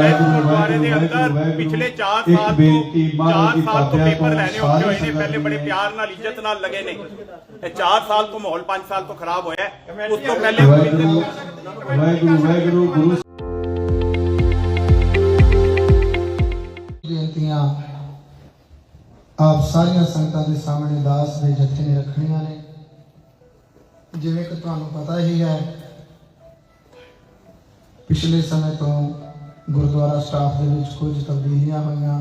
ਇਸ ਗੁਰਦੁਆਰੇ ਦੇ ਅੰਦਰ ਪਿਛਲੇ 4 ਇੱਕ ਸਾਲ ਤੋਂ ਮਹਾਰਾਜ 4 ਦੀ ਸਾਲ ਤੋਂ ਪੇਪਰ ਲੈਣੇ ਔਖੇ ਹੋਏ ਨੇ ਪਹਿਲੇ ਬੜੇ। ਪਿਆਰ ਨਾਲ ਇੱਜ਼ਤ ਨਾਲ ਲਗੇ ਨੇ ਇਹ 4 ਸਾਲ ਤੋਂ ਮਾਹੌਲ 5 ਸਾਲ ਤੋਂ ਖਰਾਬ ਹੋਇਆ ਹੈ। ਉਸ ਤੋਂ ਪਹਿਲੇ ਵਾਹਿਗੁਰੂ ਵਾਹਿਗੁਰੂ ਗੁਰੂ ਬੇਨਤੀਆਂ ਆਪ ਸਾਰੀਆਂ ਸੰਗਤਾਂ ਦੇ ਸਾਹਮਣੇ ਦਾਸ ਦੇ ਜਥੇ ਨੇ ਰੱਖਣੀਆਂ ਨੇ ਜਿਵੇਂ ਕਿ ਤੁਹਾਨੂੰ ਪਤਾ ਹੀ ਹੈ ਪਿਛਲੇ ਸਮੇਂ ਤੋਂ ਗੁਰਦੁਆਰਾ ਸਟਾਫ ਦੇ ਵਿੱਚ ਕੁਝ ਤਬਦੀਲੀਆਂ ਹੋਈਆਂ,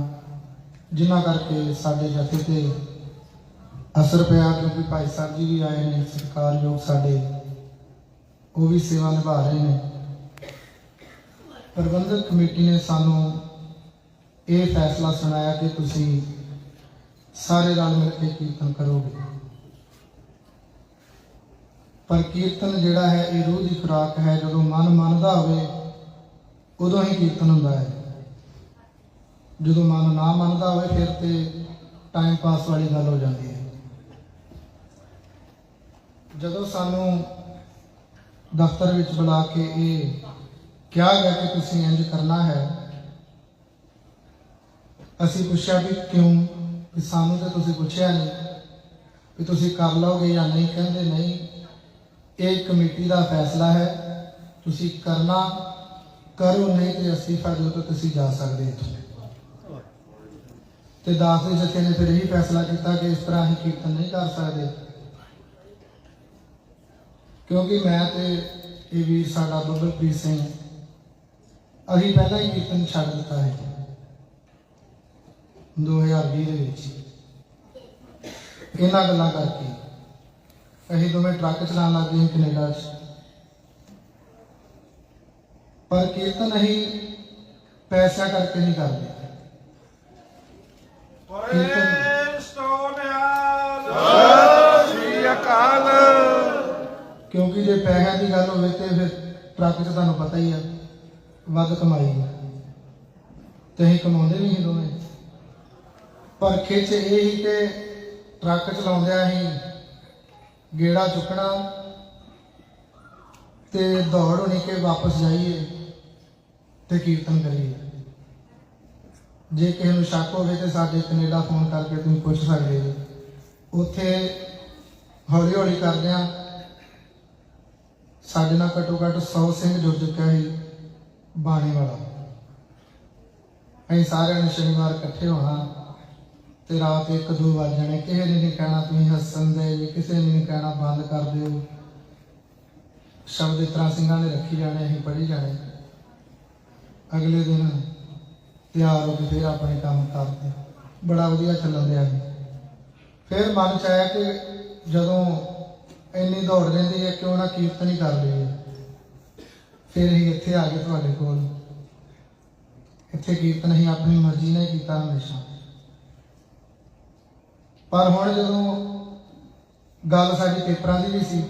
ਜਿਨ੍ਹਾਂ ਕਰਕੇ ਸਾਡੇ ਜਥੇ ਤੇ ਅਸਰ ਪਿਆ ਕਿਉਂਕਿ ਭਾਈ ਸਾਹਿਬ ਜੀ ਵੀ ਆਏ ਨੇ, ਸਤਿਕਾਰਯੋਗ ਸਾਡੇ, ਉਹ ਵੀ ਸੇਵਾ ਨਿਭਾ ਰਹੇ ਨੇ। ਪ੍ਰਬੰਧਕ ਕਮੇਟੀ ਨੇ ਸਾਨੂੰ ਇਹ ਫੈਸਲਾ ਸੁਣਾਇਆ ਕਿ ਤੁਸੀਂ ਸਾਰੇ ਰਲ ਮਿਲ ਕੇ ਕੀਰਤਨ ਕਰੋਗੇ। ਪਰ ਕੀਰਤਨ ਜਿਹੜਾ ਹੈ, ਇਹ ਰੂਹ ਦੀ ਖੁਰਾਕ ਹੈ, ਜਦੋਂ ਮਨ ਮੰਨਦਾ ਹੋਵੇ ਉਦੋਂ ਹੀ ਕੀਰਤਨ ਹੁੰਦਾ ਹੈ। ਜਦੋਂ ਮਨ ਨਾ ਮੰਨਦਾ ਹੋਵੇ, ਫਿਰ ਤੇ ਟਾਈਮ ਪਾਸ ਵਾਲੀ ਗੱਲ ਹੋ ਜਾਂਦੀ ਹੈ। ਜਦੋਂ ਸਾਨੂੰ ਦਫ਼ਤਰ ਵਿੱਚ ਬੁਲਾ ਕੇ ਇਹ ਕਿਹਾ ਗਿਆ ਕਿ ਤੁਸੀਂ ਇੰਜ ਕਰਨਾ ਹੈ, ਅਸੀਂ ਪੁੱਛਿਆ ਵੀ ਕਿਉਂ? ਵੀ ਸਾਨੂੰ ਤਾਂ ਤੁਸੀਂ ਪੁੱਛਿਆ ਨਹੀਂ ਵੀ ਤੁਸੀਂ ਕਰ ਲਓਗੇ ਜਾਂ ਨਹੀਂ, ਕਹਿੰਦੇ ਨਹੀਂ। ਇਹ ਕਮੇਟੀ ਦਾ ਫੈਸਲਾ ਹੈ। ਤੁਸੀਂ ਕਰਨਾ ਕਰੋ, ਨਹੀਂ ਤੇ ਅਸਤੀਫਾ ਦਿਓ ਤਾਂ ਤੁਸੀਂ ਜਾ ਸਕਦੇ ਇੱਥੋਂ ਤੇ ਦਾਸ ਦੇ ਜਥੇ ਨੇ ਫਿਰ ਇਹ ਫੈਸਲਾ ਕੀਤਾ ਕਿ ਇਸ ਤਰ੍ਹਾਂ ਅਸੀਂ ਕੀਰਤਨ ਨਹੀਂ ਕਰ ਸਕਦੇ। ਕਿਉਂਕਿ ਮੈਂ ਤੇ ਇਹ ਵੀਰ ਸਾਡਾ ਬੱਬਲਪ੍ਰੀਤ ਸਿੰਘ, ਅਸੀਂ ਪਹਿਲਾਂ ਹੀ ਕੀਰਤਨ ਛੱਡ ਦਿੱਤਾ ਹੈ। 2020 ਦੇ ਵਿੱਚ। ਇਹਨਾਂ ਗੱਲਾਂ ਕਰਕੇ ਅਸੀਂ ਦੋਵੇਂ ਟਰੱਕ ਚਲਾਉਣ ਲੱਗ ਗਏ ਸੀ ਕੈਨੇਡਾ 'ਚ। ਪਰ ਕੀਰਤਨ ਅਸੀਂ ਪੈਸਿਆਂ ਕਰਕੇ ਨਹੀਂ ਕਰਦੇ। ਕੀਰਤਨ ਕਿਉਂਕਿ ਜੇ ਪੈਸਿਆਂ ਦੀ ਗੱਲ ਹੋਵੇ ਤੇ ਫਿਰ ਟਰੱਕ 'ਚ ਤੁਹਾਨੂੰ ਪਤਾ ਹੀ ਆ ਵੱਧ ਕਮਾਈ ਹੈ ਤੇ ਅਸੀਂ ਕਮਾਉਂਦੇ ਨਹੀਂ ਸੀ ਦੋਵੇਂ। ਪਰ ਖਿੱਚ ਇਹ ਹੀ ਕਿ ਟਰੱਕ ਚਲਾਉਂਦਿਆਂ ਅਸੀਂ ਗੇੜਾ ਚੁੱਕਣਾ ਤੇ ਦੌੜ ਹੋਣੀ ਕਿ ਵਾਪਸ ਜਾਈਏ। ਤੇ ਕੀਰਤਨ ਕਰੀਏ। ਜੇ ਕਿਸੇ ਨੂੰ ਸ਼ੱਕ ਹੋਵੇ ਤੇ ਸਾਡੇ ਕੈਨੇਡਾ ਫੋਨ ਕਰਕੇ ਤੁਸੀਂ ਪੁੱਛ ਸਕਦੇ ਹੋ। ਉੱਥੇ ਹੌਲੀ ਹੌਲੀ ਕਰਦਿਆਂ ਸਾਡੇ ਨਾਲ ਘੱਟੋ ਘੱਟ 100 ਸਿੰਘ ਜੁੜ ਚੁੱਕਿਆ ਸੀ, ਬਾਣੀ ਵਾਲਾ। ਅਸੀਂ ਸਾਰਿਆਂ ਨੇ ਸ਼ਨੀਵਾਰ ਇਕੱਠੇ ਹੋਣਾ ਤੇ ਰਾਤ 1-2 ਵਜ ਜਾਣੇ। ਕਿਸੇ ਨੇ ਨਹੀਂ ਕਹਿਣਾ ਤੁਸੀਂ ਹੱਸਣ ਦੇ, ਵੀ ਕਿਸੇ ਨੇ ਨਹੀਂ ਕਹਿਣਾ ਬੰਦ ਕਰ ਦਿਓ। ਸ਼ਬਦ ਇਸ ਸਿੰਘਾਂ ਨੇ ਰੱਖੀ ਜਾਣੇ, ਅਸੀਂ ਪੜ੍ਹੀ ਜਾਣੇ। ਅਗਲੇ ਦਿਨ ਤਿਆਰ ਹੋ ਕੇ ਫਿਰ ਆਪਣੇ ਕੰਮ ਕਰਦੇ। ਬੜਾ ਵਧੀਆ ਚੱਲਣ ਰਿਹਾ ਸੀ ਫਿਰ ਮਨ ਚ ਆਇਆ ਕਿ ਜਦੋਂ ਇੰਨੀ ਦੌੜ ਰਹਿੰਦੀ ਹੈ, ਕਿਉਂ ਨਾ ਕੀਰਤਨ ਹੀ ਕਰ ਲਈਏ। ਫਿਰ ਅਸੀਂ ਇੱਥੇ ਆ ਗਏ ਤੁਹਾਡੇ ਕੋਲ। ਇੱਥੇ ਕੀਰਤਨ ਅਸੀਂ ਆਪਣੀ ਮਰਜ਼ੀ ਨਾਲ ਕੀਤਾ ਹਮੇਸ਼ਾ। ਪਰ ਹੁਣ ਜਦੋਂ ਗੱਲ ਸਾਡੀ ਪੇਪਰਾਂ ਦੀ ਵੀ ਸੀ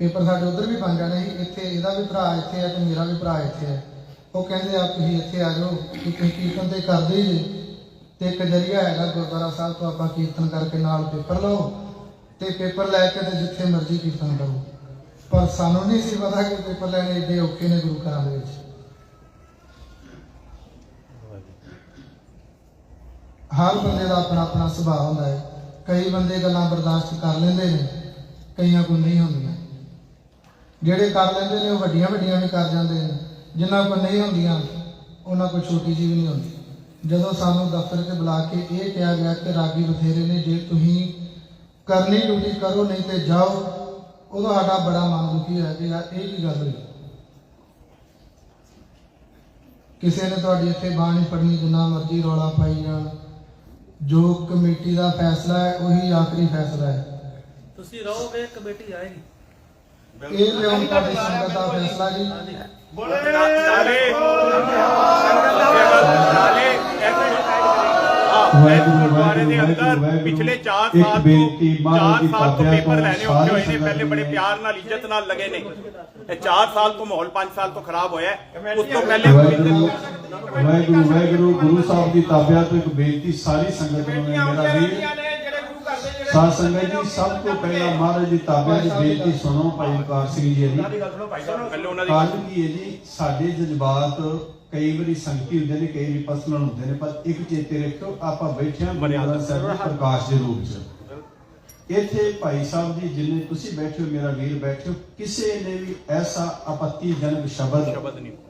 ਪੇਪਰ ਸਾਡੇ ਉਧਰ ਵੀ ਬਣ ਜਾਣੇ ਸੀ, ਇੱਥੇ ਇਹਦਾ ਵੀ ਭਰਾ ਇੱਥੇ ਹੈ ਤੇ ਮੇਰਾ ਵੀ ਭਰਾ ਇੱਥੇ ਹੈ ਉਹ ਕਹਿੰਦੇ ਆ, ਤੁਸੀਂ ਇੱਥੇ ਆ ਜਾਓ ਕਿ ਤੁਸੀਂ ਕੀਰਤਨ ਤੇ ਕਰਦੇ ਜੇ ਤੇ ਇੱਕ ਜਰੀਆ ਹੈਗਾ ਗੁਰਦੁਆਰਾ ਸਾਹਿਬ ਤੋਂ ਆਪਾਂ ਕੀਰਤਨ ਕਰਕੇ ਨਾਲ ਪੇਪਰ ਲਓ ਤੇ ਪੇਪਰ ਲੈ ਕੇ ਤੇ ਜਿੱਥੇ ਮਰਜ਼ੀ ਕੀਰਤਨ ਕਰੋ। ਪਰ ਸਾਨੂੰ ਨਹੀਂ ਸੀ ਪਤਾ ਕਿ ਪੇਪਰ ਲੈਣੇ ਏਡੇ ਔਖੇ ਨੇ ਗੁਰੂ ਘਰਾਂ ਦੇ ਵਿੱਚ। ਹਰ ਬੰਦੇ ਦਾ ਆਪਣਾ ਆਪਣਾ ਸੁਭਾਅ ਹੁੰਦਾ ਹੈ। ਕਈ ਬੰਦੇ ਗੱਲਾਂ ਬਰਦਾਸ਼ਤ ਕਰ ਲੈਂਦੇ ਨੇ, ਕਈਆਂ ਕੋਲ ਨਹੀਂ ਹੁੰਦੀਆਂ। ਜਿਹੜੇ ਕਰ ਲੈਂਦੇ ਨੇ, ਉਹ ਵੱਡੀਆਂ ਵੱਡੀਆਂ ਵੀ ਕਰ ਜਾਂਦੇ ਨੇ। ਜਿਨ੍ਹਾਂ ਕੋਲ ਨਹੀਂ ਹੁੰਦੀਆਂ, ਉਹਨਾਂ ਕੋਲ ਛੋਟੀ ਜਿਹੀ ਵੀ ਨਹੀਂ ਹੁੰਦੀ। ਜਦੋਂ ਸਾਨੂੰ ਦਫ਼ਤਰ 'ਚ ਬੁਲਾ ਕੇ ਇਹ ਕਿਹਾ ਗਿਆ ਕਿ ਰਾਗੀ ਬਥੇਰੇ ਨੇ, ਜੇ ਤੁਸੀਂ ਕਰਨੀ ਡਿਊਟੀ ਕਰੋ, ਨਹੀਂ ਤੇ ਜਾਓ, ਉਦੋਂ ਸਾਡਾ ਬੜਾ ਮਨ ਦੁਖੀ ਹੋਇਆ ਕਿ ਯਾਰ, ਇਹ ਕੀ ਗੱਲ ਹੋਈ? ਕਿਸੇ ਨੇ ਤੁਹਾਡੀ ਇੱਥੇ ਬਾਣੀ ਪੜਨੀ ਜਿੰਨਾ ਮਰਜ਼ੀ ਰੌਲਾ ਪਾਈ ਜਾਣ। ਜੋ ਕਮੇਟੀ ਦਾ ਫੈਸਲਾ ਹੈ, ਉਹੀ ਆਖਰੀ ਫੈਸਲਾ ਹੈ। ਤੁਸੀਂ ਰਹੋਗੇ, ਕਮੇਟੀ ਆਏਗੀ। ਇਹ ਹੁਣ ਤੁਹਾਡੀ ਸੰਗਤ ਦਾ ਫੈਸਲਾ ਜੀ ਨਾਲੇ ਨਾਲੇ ਇਸ ਗੁਰਦੁਆਰੇ ਦੇ ਅੰਦਰ ਪਿਛਲੇ 4 ਇੱਕ ਸਾਲ ਬੇਨਤੀ ਤੋਂ ਮਹਾਰਾਜ 4 ਦੀ ਸਾਲ ਤੋਂ ਤਾਬਿਆ ਪੇਪਰ ਤੋਂ ਲੈਣੇ ਔਖੇ ਹੋਏ ਸਾਰੀ ਨੇ ਪਹਿਲੇ ਸੰਗਤ ਬੜੇ। ਪਿਆਰ ਨਾਲ ਇੱਜ਼ਤ ਨਾਲ ਲਗੇ ਨੇ ਇਹ 4 ਸਾਲ ਤੋਂ ਮਾਹੌਲ 5 ਸਾਲ ਤੋਂ ਖਰਾਬ ਹੋਇਆ ਹੈ। ਉਸ ਤੋਂ ਪਹਿਲੇ ਵਾਹਿਗੁਰੂ ਵਾਹਿਗੁਰੂ ਵਾਹਿਗੁਰੂ ਗੁਰੂ ਸਾਹਿਬ ਦੀ ਤਾਬਿਆ ਤੋਂ ਇੱਕ ਬੇਨਤੀ ਸਾਰੀ ਸੰਗਤ ਨੂੰ ਮੇਰਾ ਵੀਰ ਸਾਧ ਸੰਗਤ ਜੀ ਸਭ ਤੋਂ ਪਹਿਲਾਂ ਮਹਾਰਾਜ ਦੀ ਤਾਬਿਆਂ ਦੀ ਬੇਨਤੀ ਸੁਣੋ ਭਾਈ ਕਾਰ ਸਿੰਘ ਜੀ ਦੀ। ਕਾਰਨ ਕੀ ਹੈ ਜੀ ਸਾਡੇ ਜਜ਼ਬਾਤ ਕਈ ਵਾਰੀ ਸੰਕੀ ਹੁੰਦੇ ਨੇ ਕਈ ਵਾਰੀ ਪਰਸਨਲ ਹੁੰਦੇ ਨੇ ਪਰ ਇੱਕ ਚੇਤੇ ਰੱਖੋ ਆਪਾਂ ਬੈਠੇ ਹਾਂ ਮਰਿਆਦਾ ਸਾਹਿਬ ਦੇ ਪ੍ਰਕਾਸ਼ ਦੇ ਰੂਪ 'ਚ। ਇੱਥੇ ਭਾਈ ਸਾਹਿਬ ਜੀ ਜਿੰਨੇ ਤੁਸੀਂ ਬੈਠੇ ਹੋ ਮੇਰਾ ਵੀਰ ਬੈਠੇ ਹੋ ਕਿਸੇ ਨੇ ਵੀ ਐਸਾ ਆਪੱਤੀਜਨਕ ਸ਼ਬਦ।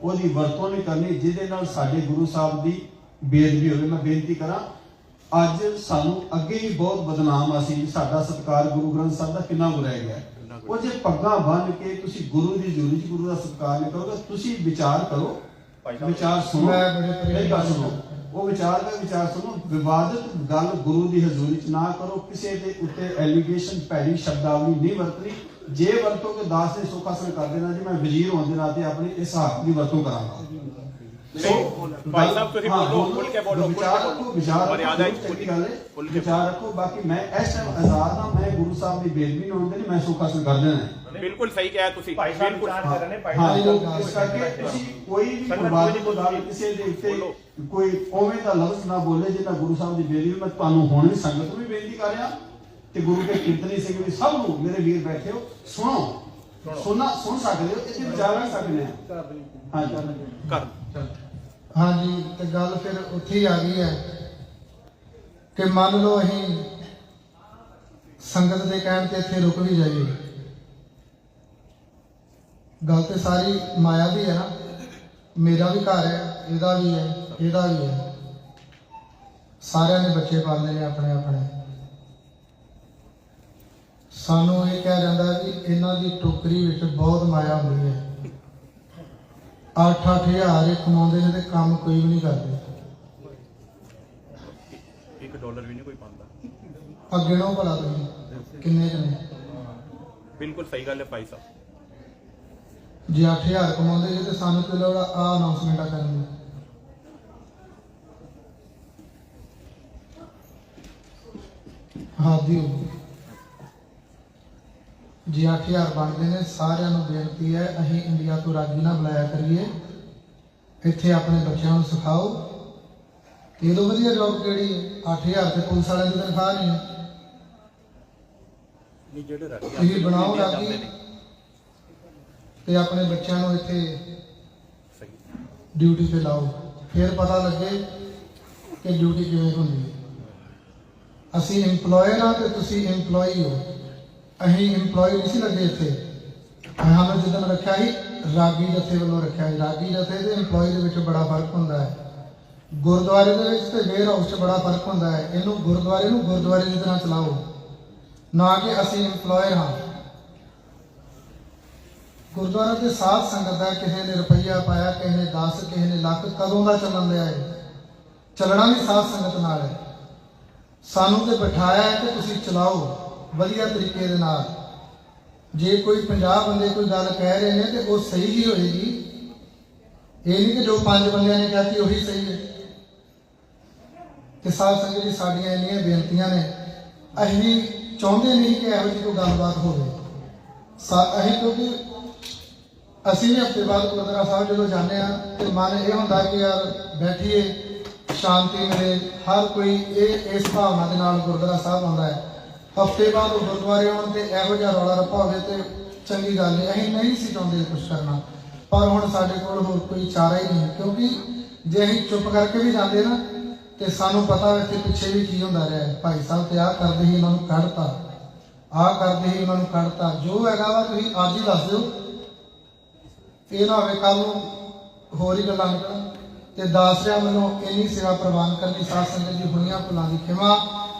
ਉਹਦੀ ਵਰਤੋਂ ਨਹੀਂ ਕਰਨੀ ਜਿਹਦੇ ਨਾਲ ਸਾਡੇ ਗੁਰੂ ਸਾਹਿਬ ਦੀ ਬੇਅਦਬੀ ਹੋਵੇ। ਮੈਂ ਬੇਨਤੀ ਕਰਾਂ ਅੱਜ ਸਾਨੂੰ ਅੱਗੇ ਹੀ ਬਹੁਤ ਬਦਨਾਮ ਆ ਸੀ ਸਾਡਾ ਸਤਿਕਾਰ ਗੁਰੂ ਗ੍ਰੰਥ ਸਾਹਿਬ ਦਾ ਕਿੰਨਾ ਗੁਰਿਆ ਗਿਆ ਹੈ। ਉਹ ਜੇ ਪੱਗਾਂ ਬੰਨ ਕੇ ਤੁਸੀਂ ਗੁਰੂ ਦੀ ਜੂਰੀ ਚ ਗੁਰੂ ਦਾ ਸਤਿਕਾਰ ਨਹੀਂ ਕਰੋਗੇ ਤੁਸੀਂ ਵਿਚਾਰ ਕਰੋ ਵਿਚਾਰ ਸੁਣੋ। ਮੇਰੀ ਗੱਲ ਨਾਲ ਸੁਣੋ। ਉਹ ਵਿਚਾਰ ਦਾ ਵਿਚਾਰ ਸੁਣੋ। ਵਿਵਾਦਤ ਗੱਲ ਗੁਰੂ ਦੀ ਹਜ਼ੂਰੀ ਚ ਨਾ ਕਰੋ। ਕਿਸੇ ਦੇ ਉੱਤੇ ਐਲੀਗੇਸ਼ਨ ਭੈੜੀ ਸ਼ਬਦਾਵਲੀ ਨਹੀਂ ਵਰਤਣੀ। ਜੇ ਵਰਤੋਗੇ ਦਾਸ ਦੇ ਸੁੱਖ ਹਾਸਲ ਕਰ ਦੇਣਾ ਜੀ ਮੈਂ ਵਜ਼ੀਰ ਹੋਣ ਦੇ ਨਾਤੇ ਆਪਣੀ ਇਸ ਹੱਕ ਦੀ ਵਰਤੋਂ ਕਰਾਂਗਾ। ਨਹੀਂ, ਭਾਈ ਸਾਹਿਬ ਤੁਸੀਂ ਬੋਲੋ, ਖੁੱਲ ਕੇ ਬੋਲੋ, ਵਿਚਾਰ। ਰੱਖੋ ਵਿਚਾਰ ਮਰਿਆਦਾ ਵਿੱਚ ਚੰਗੀ ਗੱਲ ਖੁੱਲ ਕੇ ਵਿਚਾਰ ਰੱਖੋ ਬਾਕੀ ਮੈਂ ਇਸ ਟਾਈਮ ਆਜ਼ਾਦ ਹਾਂ ਮੈਂ ਗੁਰੂ ਸਾਹਿਬ ਦੀ ਬੇਦਬੀ ਨਹੀਂ ਹੋਣ ਦੇਣੀ ਮੈਂ ਸੁੱਖ ਹਾਸਲ ਕਰ ਦੇਣਾ ਹੈ ਬਿਲਕੁਲ ਸਹੀ ਕਿਹਾ ਤੁਸੀਂ ਭਾਈ ਸਾਹਿਬ ਬਿਲਕੁਲ। ਵਿਚਾਰ ਕਰ ਰਹੇ ਨੇ ਭਾਈ ਹਾਂ ਸਾਹਿਬ ਇਸ ਕਰਕੇ ਤੁਸੀਂ ਕੋਈ ਵੀ ਸੰਗਤ ਬਰਬਾਦੀ ਕੋਈ ਦੀ ਗੱਲ ਕਿਸੇ ਦੇ ਉੱਤੇ ਬੋਲੋ। ਕੋਈ ਉਵੇਂ ਦਾ ਲਫ਼ਜ਼ ਨਾ ਬੋਲੇ ਜਿਹਨਾਂ ਗੁਰੂ ਸਾਹਿਬ ਦੀ ਬੇਦਬੀ ਮੈਂ ਤੁਹਾਨੂੰ ਹੁਣ ਵੀ ਸੰਗਤ ਨੂੰ ਵੀ ਬੇਨਤੀ ਕਰ ਰਿਹਾ ਤੇ ਗੁਰੂ ਕੇ ਕੀਰਤਨੀ ਸਿੰਘ ਵੀ ਸਭ ਨੂੰ ਮੇਰੇ ਵੀਰ ਬੈਠੇ ਹੋ ਸੁਣੋ। ਸੁਣਨਾ ਸੁਣ ਸਕਦੇ ਹੋ ਇੱਥੇ ਵਿਚਾਰ ਰੱਖ ਸਕਦੇ ਆ ਹਾਂਜੀ। ਕਰ ਹਾਂਜੀ, ਤੇ ਗੱਲ ਫਿਰ ਉੱਥੇ ਹੀ ਆ ਗਈ ਹੈ ਕਿ ਮੰਨ ਲਓ ਅਸੀਂ ਸੰਗਤ ਦੇ ਕਹਿਣ ਤੇ ਇੱਥੇ ਰੁਕ ਵੀ ਜਾਈਏ। ਗੱਲ ਤੇ ਸਾਰੀ ਮਾਇਆ ਦੀ ਹੈ ਨਾ। ਮੇਰਾ ਵੀ ਘਰ ਹੈ, ਇਹਦਾ ਵੀ ਹੈ, ਇਹਦਾ ਵੀ ਹੈ। ਸਾਰਿਆਂ ਨੇ ਬੱਚੇ ਪਾਲਨੇ ਨੇ ਆਪਣੇ ਆਪਣੇ। ਸਾਨੂੰ ਇਹ ਕਿਹਾ ਜਾਂਦਾ ਵੀ ਇਹਨਾਂ ਦੀ ਟੋਕਰੀ ਵਿੱਚ ਬਹੁਤ ਮਾਇਆ ਹੁੰਦੀ ਹੈ। ਅੱਠ ਅੱਠ ਹਜ਼ਾਰ ਇਹ ਕਮਾਉਂਦੇ ਨੇ ਤੇ ਕੰਮ ਕੋਈ ਵੀ ਨਹੀਂ ਕਰਦੇ। 1 ਡਾਲਰ ਵੀ ਨਹੀਂ ਕੋਈ ਪਾਉਂਦਾ। ਅੱਗੇ ਨੂੰ ਭਲਾ ਤੁਸੀਂ ਕਿੰਨੇ ਨੇ? ਬਿਲਕੁਲ ਸਹੀ ਗੱਲ ਹੈ ਭਾਈ ਸਾਹਿਬ। ਜੇ 8000 ਕਮਾਉਂਦੇ ਜੇ ਤੇ ਸਾਨੂੰ ਕੋਈ ਲੋੜ ਆ ਅਨਾਉਂਸਮੈਂਟਾਂ ਕਰਨ ਦੀ। ਹੋ ਜੇ 8000 ਬਣਦੇ ਨੇ ਸਾਰਿਆਂ ਨੂੰ ਬੇਨਤੀ ਹੈ ਅਸੀਂ ਇੰਡੀਆ ਤੋਂ ਰਾਗੀ ਨਾ ਬੁਲਾਇਆ ਕਰੀਏ। ਇੱਥੇ ਆਪਣੇ ਬੱਚਿਆਂ ਨੂੰ ਸਿਖਾਓ। ਇਹ ਤੋਂ ਵਧੀਆ ਜੌਬ ਕਿਹੜੀ ਹੈ? 8000 ਤੇ ਪੁਲਿਸ ਵਾਲਿਆਂ ਦੀ ਤਨਖਾਹ ਨਹੀਂ ਹੈ। ਨਹੀਂ ਜਿਹੜੇ ਰਾਗੀ ਤੁਸੀਂ ਬਣਾਓ ਰਾਗੀ। ਤੇ ਆਪਣੇ ਬੱਚਿਆਂ ਨੂੰ ਇੱਥੇ ਡਿਊਟੀ ਤੇ ਲਾਓ। ਫਿਰ ਪਤਾ ਲੱਗੇ ਕਿ ਡਿਊਟੀ ਕਿਵੇਂ ਹੁੰਦੀ ਹੈ। ਅਸੀਂ EMPLOYER ਆ ਤੇ ਤੁਸੀਂ EMPLOYEE ਹੋ। ਅਸੀਂ EMPLOYE ਨਹੀਂ ਸੀ ਲੱਗੇ ਇੱਥੇ। ਸਾਨੂੰ ਜਦੋਂ ਰੱਖਿਆ ਸੀ, ਰਾਗੀ ਜਥੇ ਵੱਲੋਂ ਰੱਖਿਆ ਸੀ। ਰਾਗੀ ਜਥੇ ਤੇ EMPLOYE ਦੇ ਵਿੱਚ ਬੜਾ ਫ਼ਰਕ ਹੁੰਦਾ ਹੈ। ਗੁਰਦੁਆਰੇ ਦੇ ਵਿੱਚ ਤੇ ਵੇਅਰ ਹਾਊਸ 'ਚ ਬੜਾ ਫ਼ਰਕ ਹੁੰਦਾ ਹੈ। ਇਹਨੂੰ ਗੁਰਦੁਆਰੇ ਨੂੰ ਗੁਰਦੁਆਰੇ ਦੀ ਤਰ੍ਹਾਂ ਚਲਾਓ। ਨਾ ਕਿ ਅਸੀਂ EMPLOYER ਹਾਂ। ਗੁਰਦੁਆਰਾ ਦੇ ਸਾਧ ਸੰਗਤ ਦਾ ਕਿਸੇ ਨੇ ਰੁਪਈਆ ਪਾਇਆ, ਕਿਸੇ ਨੇ 10 ਕਿਸੇ ਨੇ ਲੱਖ, ਕਦੋਂ ਦਾ ਚੱਲਣ ਲਿਆ ਹੈ ਚੱਲਣਾ ਵੀ ਸਾਧ ਸੰਗਤ ਨਾਲ ਹੈ। ਸਾਨੂੰ ਤੇ ਬਿਠਾਇਆ ਹੈ ਕਿ ਤੁਸੀਂ ਚਲਾਓ। ਵਧੀਆ ਤਰੀਕੇ ਦੇ ਨਾਲ। ਜੇ ਕੋਈ 50 ਬੰਦੇ ਕੋਈ ਗੱਲ ਕਹਿ ਰਹੇ ਨੇ ਤੇ ਉਹ ਸਹੀ ਹੀ ਹੋਏਗੀ। ਇਹ ਨਹੀਂ ਕਿ ਜੋ ਪੰਜ ਬੰਦਿਆਂ ਨੇ ਕਹਤੀ ਉਹੀ ਸਹੀ ਹੈ। ਤੇ ਸਾਧ ਸੰਗਤ ਜੀ, ਸਾਡੀਆਂ ਇੰਨੀਆਂ ਬੇਨਤੀਆਂ ਨੇ। ਅਸੀਂ ਚਾਹੁੰਦੇ ਨਹੀਂ ਕਿ ਇਹੋ ਜਿਹੀ ਕੋਈ ਗੱਲਬਾਤ ਹੋਵੇ। ਅਸੀਂ ਕਿਉਂਕਿ ਅਸੀਂ ਵੀ ਹਫ਼ਤੇ ਬਾਅਦ ਗੁਰਦੁਆਰਾ ਸਾਹਿਬ ਜਦੋਂ ਜਾਂਦੇ ਆ ਤੇ ਮਨ ਇਹ ਹੁੰਦਾ ਕਿ ਯਾਰ ਬੈਠੀਏ, ਸ਼ਾਂਤੀ ਮਿਲੇ। ਹਰ ਕੋਈ ਇਹ, ਇਸ ਭਾਵਨਾ ਦੇ ਨਾਲ ਗੁਰਦੁਆਰਾ ਸਾਹਿਬ ਆਉਂਦਾ ਹੈ। ਹਫ਼ਤੇ ਬਾਅਦ ਉਹ ਗੁਰਦੁਆਰੇ ਆਉਣ ਤੇ ਇਹੋ ਜਿਹਾ ਰੌਲਾ ਰੱਪਾ ਹੋਵੇ ਤੇ ਚੰਗੀ ਗੱਲ ਨਹੀਂ ਅਸੀਂ ਨਹੀਂ ਸੀ ਚਾਹੁੰਦੇ ਕੁਝ ਕਰਨਾ ਪਰ ਹੁਣ ਸਾਡੇ ਕੋਲ ਹੋਰ ਕੋਈ ਚਾਰਾ ਹੀ ਨਹੀਂ ਕਿਉਂਕਿ ਜੇ ਅਸੀਂ ਚੁੱਪ ਕਰਕੇ ਵੀ ਜਾਂਦੇ ਨਾ, ਤੇ ਸਾਨੂੰ ਪਤਾ ਇੱਥੇ ਪਿੱਛੇ ਵੀ ਕੀ ਹੁੰਦਾ ਰਿਹਾ ਭਾਈ ਸਾਹਿਬ ਤੇ ਆਹ ਕਰਦੇ ਹੀ ਉਹਨਾਂ ਨੂੰ ਕੱਢਤਾ, ਆਹ ਕਰਦੇ ਹੀ ਉਹਨਾਂ ਨੂੰ ਕੱਢਤਾ। ਜੋ ਹੈਗਾ ਵਾ ਤੁਸੀਂ ਅੱਜ ਹੀ ਦੱਸ ਦਿਓ। ਇਹ ਨਾ ਹੋਵੇ ਕੱਲ ਨੂੰ ਹੋਰ ਹੀ ਗੱਲਾਂ ਨਿਕਲਣ। ਤੇ ਦਾਸਰਿਆਂ ਵੱਲੋਂ ਇੰਨੀ ਸੇਵਾ ਪ੍ਰਵਾਨ ਕਰਨੀ ਸਾਧ ਸੰਗਤ ਜੀ ਹੋਈਆਂ ਭੁੱਲਾਂ ਦੀ ਖਿਮਾ